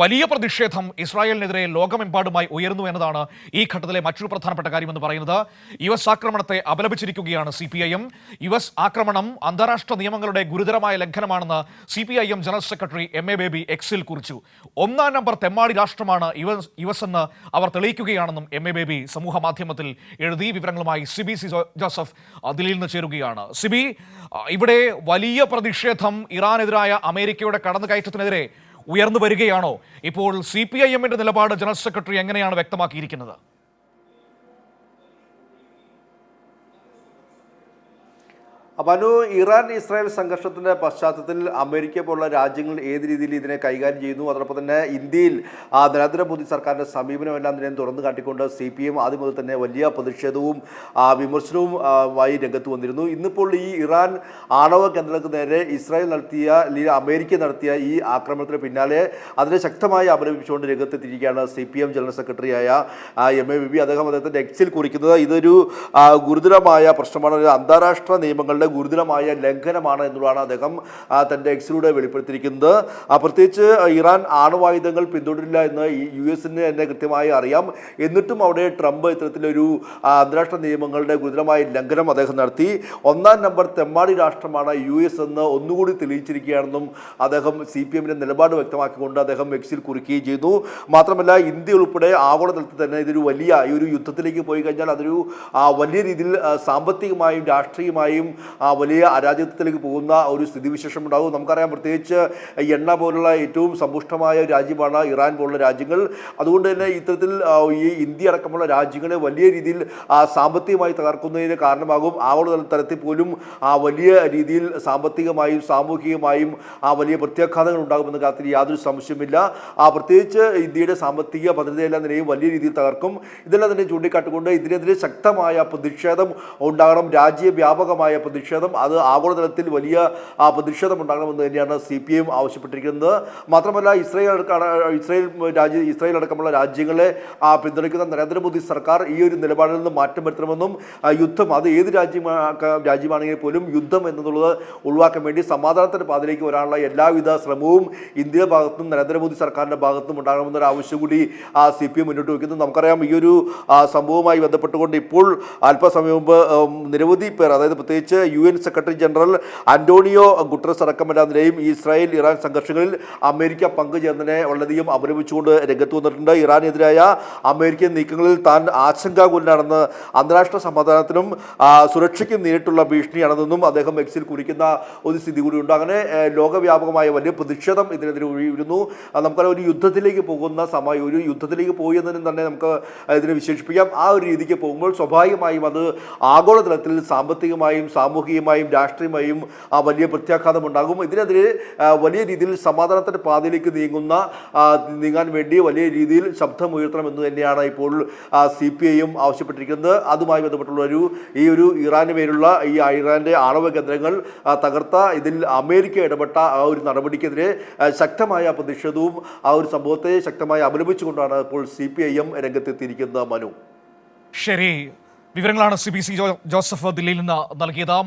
വലിയ പ്രതിഷേധം ഇസ്രായേലിനെതിരെ ലോകമെമ്പാടുമായി ഉയർന്നു എന്നതാണ് ഈ ഘട്ടത്തിലെ മറ്റൊരു പ്രധാനപ്പെട്ട കാര്യമെന്ന് പറയുന്നത്. യു എസ് ആക്രമണത്തെ അപലപിച്ചിരിക്കുകയാണ് C P I M. U S ആക്രമണം അന്താരാഷ്ട്ര നിയമങ്ങളുടെ ഗുരുതരമായ ലംഘനമാണെന്ന് C P I M general secretary M A Baby എക്സിൽ കുറിച്ചു. ഒന്നാം നമ്പർ തെമ്മാടി രാഷ്ട്രമാണ് യു എസ് എന്ന് അവർ തെളിയിക്കുകയാണെന്നും എം എ ബേബി സമൂഹ മാധ്യമത്തിൽ എഴുതി വിവരങ്ങളുമായി സിബി സി ജോസഫ് ദില്ലിയിൽ നിന്ന് ചേരുകയാണ്. സിബി ഇവിടെ വലിയ പ്രതിഷേധം ഇറാനെതിരായ അമേരിക്കയുടെ കടന്നുകയറ്റത്തിനെതിരെ ഉയർന്നു വരികയാണോ? ഇപ്പോൾ സി പി ഐ എമ്മിന്റെ നിലപാട് ജനറൽ സെക്രട്ടറി എങ്ങനെയാണ് വ്യക്തമാക്കിയിരിക്കുന്നത്? അനു ഇറാൻ ഇസ്രായേൽ സംഘർഷത്തിന്റെ പശ്ചാത്തലത്തിൽ അമേരിക്ക പോലുള്ള രാജ്യങ്ങൾ ഏത് രീതിയിൽ ഇതിനെ കൈകാര്യം ചെയ്യുന്നു? അതോടൊപ്പം തന്നെ ഇന്ത്യയിൽ നരേന്ദ്രമോദി സർക്കാരിന്റെ സമീപനമെല്ലാം തന്നെ തുറന്നു കാട്ടിക്കൊണ്ട് സി പി എം ആദ്യം മുതൽ തന്നെ വലിയ പ്രതിഷേധവും വിമർശനവും ആയി രംഗത്ത് വന്നിരുന്നു. ഇന്നിപ്പോൾ ഈ ഇറാൻ ആണവ കേന്ദ്രങ്ങൾക്ക് നേരെ ഇസ്രായേൽ നടത്തിയ അല്ലെങ്കിൽ അമേരിക്ക നടത്തിയ ഈ ആക്രമണത്തിന് പിന്നാലെ അതിനെ ശക്തമായി അപലപിച്ചുകൊണ്ട് രംഗത്തെത്തിയിരിക്കുകയാണ് സി പി എം ജനറൽ സെക്രട്ടറിയായ എം എ ബി അദ്ദേഹം അദ്ദേഹത്തിന്റെ എക്സിൽ കുറിക്കുന്നത് ഇതൊരു ഗുരുതരമായ പ്രശ്നമാണ്. അന്താരാഷ്ട്ര നിയമങ്ങളുടെ ഗുരുതരമായ ലംഘനമാണ് എന്നുള്ളതാണ് അദ്ദേഹം തന്റെ എക്സിലൂടെ വെളിപ്പെടുത്തിയിരിക്കുന്നത്. പ്രത്യേകിച്ച് ഇറാൻ ആണവായുധങ്ങൾ പിന്തുടരില്ല എന്ന് യു എസിന് തന്നെ കൃത്യമായി അറിയാം. എന്നിട്ടും അവിടെ ട്രംപ് ഇത്തരത്തിലൊരു അന്താരാഷ്ട്ര നിയമങ്ങളുടെ ഗുരുതരമായ ലംഘനം അദ്ദേഹം നടത്തി. ഒന്നാം നമ്പർ തെമ്മാടി രാഷ്ട്രമാണ് യു എസ് എന്ന് ഒന്നുകൂടി തെളിയിച്ചിരിക്കുകയാണെന്നും അദ്ദേഹം സി പി എമ്മിന്റെ നിലപാട് വ്യക്തമാക്കിക്കൊണ്ട് അദ്ദേഹം എക്സിൽ കുറിക്കുകയും ചെയ്തു. മാത്രമല്ല ഇന്ത്യ ഉൾപ്പെടെ ആഗോളതലത്തിൽ തന്നെ ഇതൊരു വലിയ ഈ ഒരു യുദ്ധത്തിലേക്ക് പോയി കഴിഞ്ഞാൽ അതൊരു വലിയ രീതിയിൽ സാമ്പത്തികമായും രാഷ്ട്രീയമായും വലിയ അരാജകത്വത്തിലേക്ക് പോകുന്ന ഒരു സ്ഥിതിവിശേഷം ഉണ്ടാകും. നമുക്കറിയാം പ്രത്യേകിച്ച് എണ്ണ പോലുള്ള ഏറ്റവും സമ്പുഷ്ടമായ രാജ്യമാണ് ഇറാൻ പോലുള്ള രാജ്യങ്ങൾ. അതുകൊണ്ട് തന്നെ ഇത്തരത്തിൽ ഈ ഇന്ത്യ അടക്കമുള്ള രാജ്യങ്ങളെ വലിയ രീതിയിൽ ആ, സാമ്പത്തികമായി തകർക്കുന്നതിന് കാരണമാകും. ആഗോള തലത്തിൽ പോലും ആ വലിയ രീതിയിൽ സാമ്പത്തികമായും സാമൂഹികമായും ആ വലിയ പ്രത്യാഘാതങ്ങൾ ഉണ്ടാകുമെന്ന കാര്യത്തിൽ യാതൊരു സംശയമില്ല ആ പ്രത്യേകിച്ച് ഇന്ത്യയുടെ സാമ്പത്തിക ഭദ്രതയെല്ലാം നിലയും വലിയ രീതിയിൽ തകർക്കും. ഇതെല്ലാം തന്നെ ചൂണ്ടിക്കാട്ടിക്കൊണ്ട് ഇതിനെതിരെ ശക്തമായ പ്രതിഷേധം ഉണ്ടാകണം. രാജ്യവ്യാപകമായ പ്രതിഷേധം അത് ആഗോളതലത്തിൽ വലിയ പ്രതിഷേധം ഉണ്ടാകണമെന്ന് തന്നെയാണ് സി പി എം ആവശ്യപ്പെട്ടിരിക്കുന്നത്. മാത്രമല്ല ഇസ്രയേൽ ഇസ്രയേൽ രാജ്യ ഇസ്രയേൽ അടക്കമുള്ള രാജ്യങ്ങളെ പിന്തുണയ്ക്കുന്ന നരേന്ദ്രമോദി സർക്കാർ ഈ ഒരു നിലപാടിൽ നിന്ന് മാറ്റം വരുത്തണമെന്നും യുദ്ധം അത് ഏത് രാജ്യമാ രാജ്യമാണെങ്കിൽ പോലും യുദ്ധം എന്നുള്ളത് ഒഴിവാക്കാൻ വേണ്ടി സമാധാനത്തിന്റെ പാതയിലേക്ക് വരാനുള്ള എല്ലാവിധ ശ്രമവും ഇന്ത്യയുടെ ഭാഗത്തും നരേന്ദ്രമോദി സർക്കാരിന്റെ ഭാഗത്തും ഉണ്ടാകണമെന്നൊരു ആവശ്യം കൂടി സി പി എം മുന്നോട്ട് വയ്ക്കുന്നു. നമുക്കറിയാം ഈ ഒരു സംഭവവുമായി ബന്ധപ്പെട്ടുകൊണ്ട് ഇപ്പോൾ അല്പസമയം മുമ്പ് നിരവധി പേർ അതായത് പ്രത്യേകിച്ച് U N secretary general Antonio Guterres അടക്കമല്ല നിലയും ഇസ്രായേൽ ഇറാൻ സംഘർഷങ്ങളിൽ അമേരിക്ക പങ്കുചേർന്നതിനെ വളരെയധികം അപലപിച്ചുകൊണ്ട് രംഗത്ത് വന്നിട്ടുണ്ട്. ഇറാനെതിരായ അമേരിക്കൻ നീക്കങ്ങളിൽ താൻ ആശങ്കാകുലനാണെന്ന് അന്താരാഷ്ട്ര സമാധാനത്തിനും സുരക്ഷയ്ക്കും നേരിട്ടുള്ള ഭീഷണിയാണെന്നും അദ്ദേഹം എക്സിൽ കുറിക്കുന്ന ഒരു സ്ഥിതി കൂടിയുണ്ട്. അങ്ങനെ ലോകവ്യാപകമായ വലിയ പ്രതിഷേധം ഇതിനെതിരെ ഉയരുന്നു. ആ, നമുക്കറിയാം ഒരു യുദ്ധത്തിലേക്ക് പോകുന്ന സമയം ഒരു യുദ്ധത്തിലേക്ക് പോയി എന്നതിനും തന്നെ നമുക്ക് ഇതിനെ വിശേഷിപ്പിക്കാം. ആ ഒരു രീതിക്ക് പോകുമ്പോൾ സ്വാഭാവികമായും അത് ആഗോളതലത്തിൽ സാമ്പത്തികമായും സാമൂഹികമായും രാഷ്ട്രീയമായും ആ വലിയ പ്രത്യാഘാതം ഉണ്ടാകും. ഇതിനെതിരെ വലിയ രീതിയിൽ സമാധാനത്തിന്റെ പാതയിലേക്ക് നീങ്ങുന്ന നീങ്ങാൻ വേണ്ടി വലിയ രീതിയിൽ ശബ്ദമുയർത്തണമെന്ന് തന്നെയാണ് ഇപ്പോൾ സി പി ഐയും ആവശ്യപ്പെട്ടിരിക്കുന്നത്. അതുമായി ബന്ധപ്പെട്ടുള്ള ഒരു ഈ ഒരു ഇറാന് പേരുള്ള ഈ ഇറാന്റെ ആണവ കേന്ദ്രങ്ങൾ തകർത്ത ഇതിൽ അമേരിക്ക ഇടപെട്ട ആ ഒരു നടപടിക്കെതിരെ ശക്തമായ പ്രതിഷേധവും ആ ഒരു സംഭവത്തെ ശക്തമായി അപലപിച്ചുകൊണ്ടാണ് ഇപ്പോൾ സി പി ഐ എം രംഗത്തെത്തിയിരിക്കുന്നത് മനു. ശരി. വിവരങ്ങളാണ് സി ബി സി ജോസഫ് ദില്ലിയിൽ നിന്ന് നൽകിയത്.